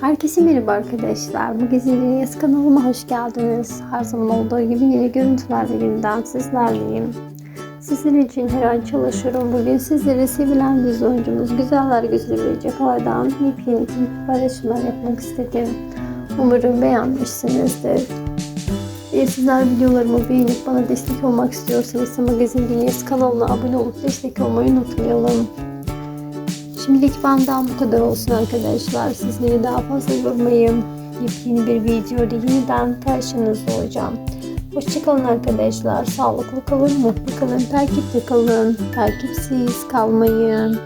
Herkese merhaba arkadaşlar. Bu Gezi Dünyası kanalıma hoş geldiniz. Her zaman olduğu gibi yeni görüntülerle yeniden sizlerleyim. Sizler için her an çalışıyorum. Bugün sizlere sevilen dizi oyuncumuz Güzeller Güzeli ve Cefalar'dan yepyeni keyifli paylaşımlar yapmak istedim. Umarım beğenmişsinizdir. Eğer sizler videolarımı beğenip bana destek olmak istiyorsanız Magazin Dünyası kanalına abone olup destek olmayı unutmayalım. Şimdilik benden bu kadar olsun arkadaşlar. Sizleri daha fazla yormayayım. Yepyeni bir videoda yeniden karşınızda olacağım. Hoşçakalın arkadaşlar. Sağlıklı kalın, mutlu kalın, takipte kalın. Takipsiz kalmayın.